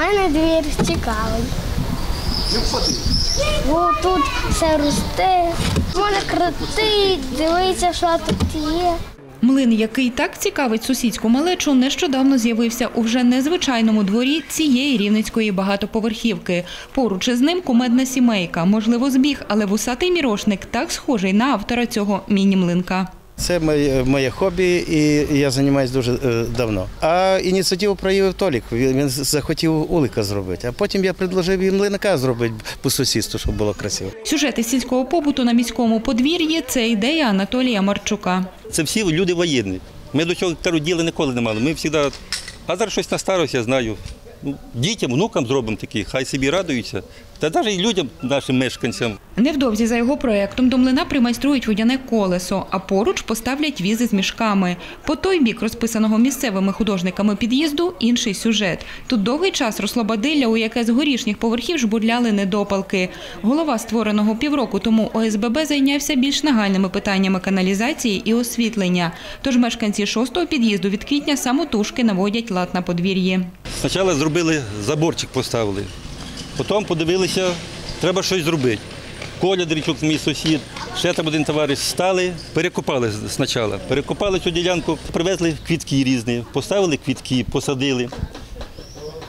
мене двір цікавий. Бо тут все росте. Можна крутить, дивитися, що тут є. Млин, який так цікавить сусідську малечу, нещодавно з'явився у вже незвичайному дворі цієї рівницької багатоповерхівки. Поруч із ним кумедна сімейка. Можливо, збіг, але вусатий мірошник так схожий на автора цього міні-млинка. Це моє, моє хобі, і я займаюся дуже е, давно. А ініціативу проявив Толік. Він, він захотів улика зробити. А потім я предложив їм млиника зробити по сусідству, щоб було красиво. Сюжети сільського побуту на міському подвір'ї це ідея Анатолія Марчука. Це всі люди воєнні. Ми до цього діла ніколи не мали. Ми завжди, а зараз щось на старость, я знаю. Дітям, внукам зробимо такі, хай собі радуються. Та навіть і людям, нашим мешканцям. Невдовзі за його проєктом до млина примайструють водяне колесо, а поруч поставлять візи з мішками. По той бік розписаного місцевими художниками під'їзду інший сюжет. Тут довгий час росло бадилля, у яке з горішніх поверхів жбурляли недопалки. Голова створеного півроку тому ОСББ зайнявся більш нагальними питаннями каналізації і освітлення. Тож мешканці шостого під'їзду від квітня самотужки наводять лад на подвір'ї. Спочатку зробили заборчик, поставили. Потім подивилися, треба щось зробити. Коля Дрічук, мій сусід, ще там один товариш стали, перекопали спочатку. Перекопали цю ділянку, привезли квітки різні, поставили квітки, посадили.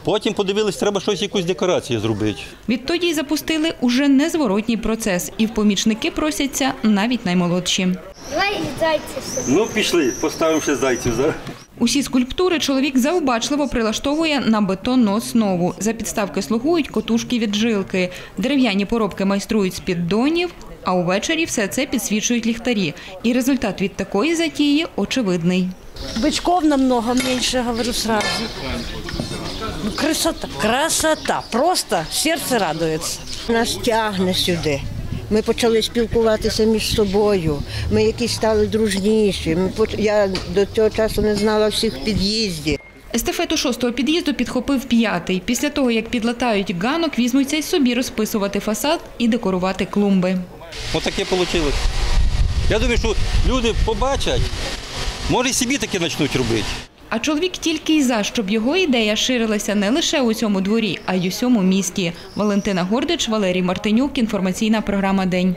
Потім подивилися, треба щось, якусь декорацію зробити. Відтоді запустили уже незворотній процес, і в помічники просяться навіть наймолодші. Ну, пішли, поставимо ще зайців. Да? Усі скульптури чоловік завбачливо прилаштовує на бетонну основу. За підставки слугують котушки від жилки. Дерев'яні поробки майструють з піддонів, а увечері все це підсвічують ліхтарі. І результат від такої затії очевидний. Бычков намного меньше, говорю сразу. Ну, красота, красота, просто серце радується. Нас тягне сюди. Ми почали спілкуватися між собою. Ми якісь стали дружніші. Я до цього часу не знала всіх під'їздів. Естафету шостого під'їзду підхопив п'ятий. Після того, як підлатають ганок, візьмуться й собі розписувати фасад і декорувати клумби. Ось таке вийшло. Я думаю, що люди побачать, може і собі таке почнуть робити. А чоловік тільки й за, щоб його ідея ширилася не лише у цьому дворі, а й усьому місті. Валентина Гордич, Валерій Мартинюк. Інформаційна програма День.